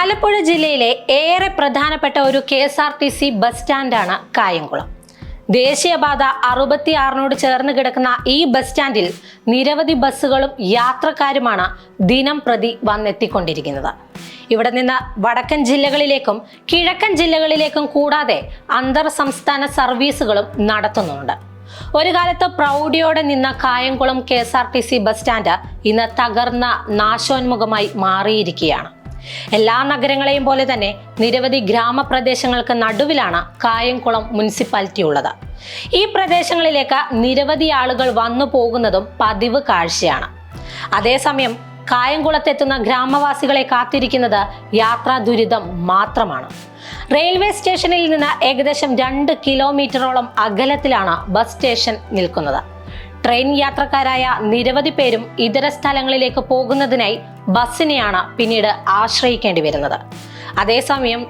ആലപ്പുഴ ജില്ലയിലെ ഏറെ പ്രധാനപ്പെട്ട ഒരു K S R T C bus സ്റ്റാൻഡാണ് Kayamkulam. ദേശീയപാത അറുപത്തിയാറിനോട് ചേർന്ന് കിടക്കുന്ന ഈ ബസ് സ്റ്റാൻഡിൽ നിരവധി ബസ്സുകളും യാത്രക്കാരുമാണ് ദിനം പ്രതി വന്നെത്തിക്കൊണ്ടിരിക്കുന്നത്. ഇവിടെ നിന്ന് വടക്കൻ ജില്ലകളിലേക്കും കിഴക്കൻ ജില്ലകളിലേക്കും കൂടാതെ അന്തർ സംസ്ഥാന സർവീസുകളും നടത്തുന്നുണ്ട്. ഒരു കാലത്ത് പ്രൗഢിയോടെ നിന്ന Kayamkulam K S R T C bus stand ഇന്ന് തകർന്ന നാശോന്മുഖമായി മാറിയിരിക്കുകയാണ്. എല്ലാ നഗരങ്ങളെയും പോലെ തന്നെ നിരവധി ഗ്രാമപ്രദേശങ്ങൾക്ക് നടുവിലാണ് കായംകുളം മുനിസിപ്പാലിറ്റി ഉള്ളത്. ഈ പ്രദേശങ്ങളിലേക്ക് നിരവധി ആളുകൾ വന്നു പോകുന്നതും പതിവ് കാഴ്ചയാണ്. അതേസമയം കായംകുളത്തെത്തുന്ന ഗ്രാമവാസികളെ കാത്തിരിക്കുന്നത് യാത്രാ ദുരിതം മാത്രമാണ്. റെയിൽവേ സ്റ്റേഷനിൽ നിന്ന് ഏകദേശം രണ്ട് കിലോമീറ്ററോളം അകലത്തിലാണ് ബസ് സ്റ്റേഷൻ നിൽക്കുന്നത്. ട്രെയിൻ യാത്രക്കാരായ നിരവധി പേരും ഇതര സ്ഥലങ്ങളിലേക്ക് പോകുന്നതിനായി ബസ്സിനെയാണ് പിന്നീട് ആശ്രയിക്കേണ്ടി വരുന്നത്. അതേസമയം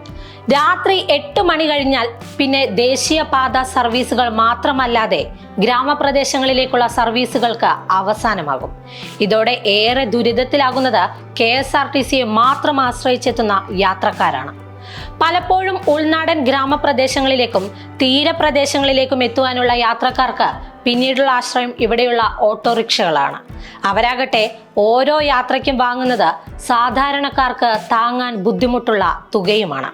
രാത്രി എട്ട് മണി കഴിഞ്ഞാൽ പിന്നെ ദേശീയപാത സർവീസുകൾ മാത്രമല്ലാതെ ഗ്രാമപ്രദേശങ്ങളിലേക്കുള്ള സർവീസുകൾക്ക് അവസാനമാകും. ഇതോടെ ഏറെ ദുരിതത്തിലാകുന്നത് കെ എസ് ആർ ടി സിയെ മാത്രം ആശ്രയിച്ചെത്തുന്ന യാത്രക്കാരാണ്. പലപ്പോഴും ഉൾനാടൻ ഗ്രാമപ്രദേശങ്ങളിലേക്കും തീരപ്രദേശങ്ങളിലേക്കും എത്തുവാനുള്ള യാത്രക്കാർക്ക് പിന്നീടുള്ള ആശ്രയം ഇവിടെയുള്ള ഓട്ടോറിക്ഷകളാണ്. അവരാകട്ടെ ഓരോ യാത്രയ്ക്കും വാങ്ങുന്നത് സാധാരണക്കാർക്ക് താങ്ങാൻ ബുദ്ധിമുട്ടുള്ള തുകയുമാണ്.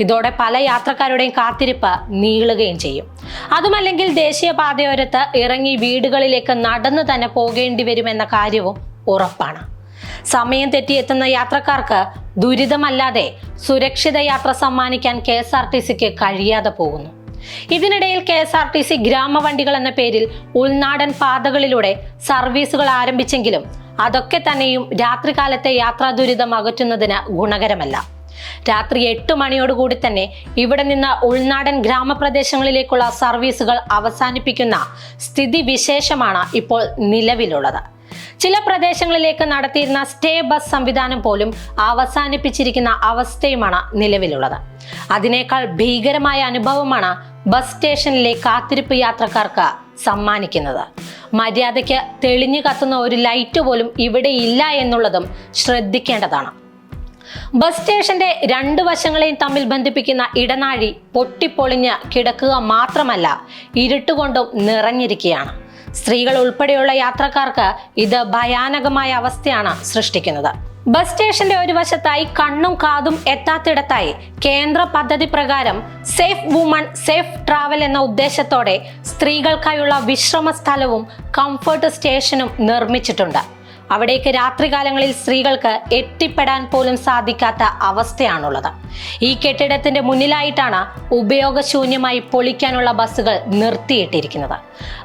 ഇതോടെ പല യാത്രക്കാരുടെയും കാത്തിരിപ്പ് നീളുകയും ചെയ്യും. അതുമല്ലെങ്കിൽ ദേശീയപാതയോരത്ത് ഇറങ്ങി വീടുകളിലേക്ക് നടന്നു തന്നെ പോകേണ്ടി വരുമെന്ന കാര്യവും ഉറപ്പാണ്. സമയം തെറ്റിയെത്തുന്ന യാത്രക്കാർക്ക് ദുരിതമല്ലാതെ സുരക്ഷിത യാത്ര സമ്മാനിക്കാൻ കെ എസ് ആർ ടി സിക്ക് കഴിയാതെ പോകുന്നു. ഇതിനിടയിൽ K S R T C ഗ്രാമവണ്ടികൾ എന്ന പേരിൽ ഉൾനാടൻ പാതകളിലൂടെ സർവീസുകൾ ആരംഭിച്ചെങ്കിലും അതൊക്കെ തന്നെയും രാത്രികാലത്തെ യാത്രാ ദുരിതം അകറ്റുന്നതിന് ഗുണകരമല്ല. രാത്രി എട്ട് മണിയോടുകൂടി തന്നെ ഇവിടെ നിന്ന് ഉൾനാടൻ ഗ്രാമപ്രദേശങ്ങളിലേക്കുള്ള സർവീസുകൾ അവസാനിപ്പിക്കുന്ന സ്ഥിതിവിശേഷമാണ് ഇപ്പോൾ നിലവിലുള്ളത്. ചില പ്രദേശങ്ങളിലേക്ക് നടത്തിയിരുന്ന സ്റ്റേ ബസ് സംവിധാനം പോലും അവസാനിപ്പിച്ചിരിക്കുന്ന അവസ്ഥയുമാണ് നിലവിലുള്ളത്. അതിനേക്കാൾ ഭീകരമായ അനുഭവമാണ് ബസ് സ്റ്റേഷനിലെ കാത്തിരിപ്പ് യാത്രക്കാർക്ക് സമ്മാനിക്കുന്നത്. മര്യാദയ്ക്ക് തെളിഞ്ഞു കത്തുന്ന ഒരു ലൈറ്റ് പോലും ഇവിടെ ഇല്ല എന്നുള്ളതും ശ്രദ്ധിക്കേണ്ടതാണ്. ബസ് സ്റ്റേഷന്റെ രണ്ട് വശങ്ങളെയും തമ്മിൽ ബന്ധിപ്പിക്കുന്ന ഇടനാഴി പൊട്ടിപ്പൊളിഞ്ഞ് കിടക്കുക മാത്രമല്ല ഇരുട്ടുകൊണ്ടും നിറഞ്ഞിരിക്കുകയാണ്. സ്ത്രീകൾ ഉൾപ്പെടെയുള്ള യാത്രക്കാർക്ക് ഇത് ഭയാനകമായ അവസ്ഥയാണ് സൃഷ്ടിക്കുന്നത്. ബസ് സ്റ്റേഷന്റെ ഒരു വശത്തായി കണ്ണും കാതും എത്താത്തിടത്തായി കേന്ദ്ര പദ്ധതി പ്രകാരം സേഫ് വുമൺ സേഫ് ട്രാവൽ എന്ന ഉദ്ദേശത്തോടെ സ്ത്രീകൾക്കായുള്ള വിശ്രമ സ്ഥലവും കംഫർട്ട് സ്റ്റേഷനും നിർമ്മിച്ചിട്ടുണ്ട്. അവിടേക്ക് രാത്രികാലങ്ങളിൽ സ്ത്രീകൾക്ക് എത്തിപ്പെടാൻ പോലും സാധിക്കാത്ത അവസ്ഥയാണുള്ളത്. ഈ കെട്ടിടത്തിന്റെ മുന്നിലായിട്ടാണ് ഉപയോഗശൂന്യമായി പൊളിക്കാനുള്ള ബസ്സുകൾ നിർത്തിയിട്ടിരിക്കുന്നത്.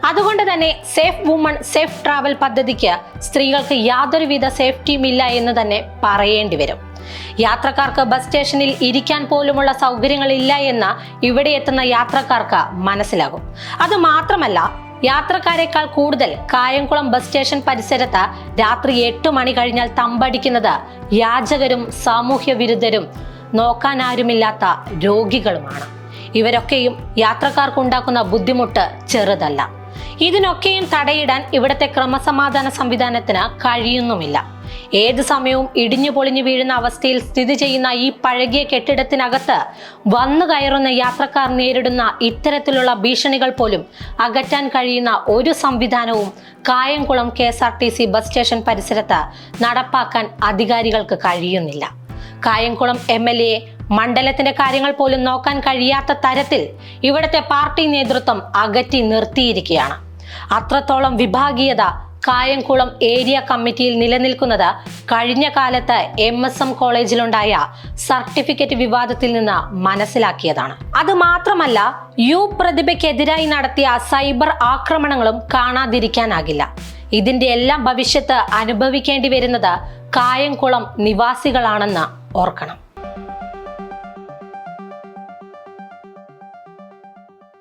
അതുകൊണ്ട് തന്നെ സേഫ് വുമൺ സേഫ് ട്രാവൽ പദ്ധതിക്ക് സ്ത്രീകൾക്ക് യാതൊരുവിധ സേഫ്റ്റിയും ഇല്ല എന്ന് തന്നെ പറയേണ്ടി വരും. യാത്രക്കാർക്ക് ബസ് സ്റ്റേഷനിൽ ഇരിക്കാൻ പോലുമുള്ള സൗകര്യങ്ങളില്ല എന്ന് ഇവിടെ എത്തുന്ന യാത്രക്കാർക്ക് മനസ്സിലാകും. അത് മാത്രമല്ല യാത്രക്കാരെക്കാൾ കൂടുതൽ കായംകുളം ബസ് സ്റ്റേഷൻ പരിസരത്ത് രാത്രി എട്ട് മണി കഴിഞ്ഞാൽ തമ്പടിക്കുന്നത് യാചകരും സാമൂഹ്യ വിരുദ്ധരും. നോക്കാൻ ആരുമില്ലാത്ത രോഗികളുമാണ്. ഇവരൊക്കെയും യാത്രക്കാർക്കുണ്ടാക്കുന്ന ബുദ്ധിമുട്ട് ചെറുതല്ല. ഇതിനൊക്കെയും തടയിടാൻ ഇവിടുത്തെ ക്രമസമാധാന സംവിധാനത്തിന് കഴിയുന്നുമില്ല. ഏത് സമയവും ഇടിഞ്ഞു പൊളിഞ്ഞു വീഴുന്ന അവസ്ഥയിൽ സ്ഥിതി ചെയ്യുന്ന ഈ പഴകിയ കെട്ടിടത്തിനകത്ത് വന്നു കയറുന്ന യാത്രക്കാർ നേരിടുന്ന ഇത്തരത്തിലുള്ള ഭീഷണികൾ പോലും അകറ്റാൻ കഴിയുന്ന ഒരു സംവിധാനവും Kayamkulam K S R T C bus station പരിസരത്ത് നടപ്പാക്കാൻ അധികാരികൾക്ക് കഴിയുന്നില്ല. കായംകുളം എം എൽ എ മണ്ഡലത്തിന്റെ കാര്യങ്ങൾ പോലും നോക്കാൻ കഴിയാത്ത തരത്തിൽ ഇവിടുത്തെ പാർട്ടി നേതൃത്വം അകറ്റി നിർത്തിയിരിക്കുകയാണ്. അത്രത്തോളം വിഭാഗീയത കായംകുളം ഏരിയ കമ്മിറ്റിയിൽ നിലനിൽക്കുന്നത് കഴിഞ്ഞ കാലത്ത് എം എസ് എം കോളേജിലുണ്ടായ സർട്ടിഫിക്കറ്റ് വിവാദത്തിൽ നിന്ന് മനസ്സിലാക്കിയതാണ്. അത് മാത്രമല്ല യു പ്രതിഭയ്ക്കെതിരായി നടത്തിയ സൈബർ ആക്രമണങ്ങളും കാണാതിരിക്കാനാകില്ല. ഇതിന്റെ എല്ലാം ഭവിഷ്യത്ത് അനുഭവിക്കേണ്ടി വരുന്നത് കായംകുളം നിവാസികളാണെന്ന് ഓർക്കണം.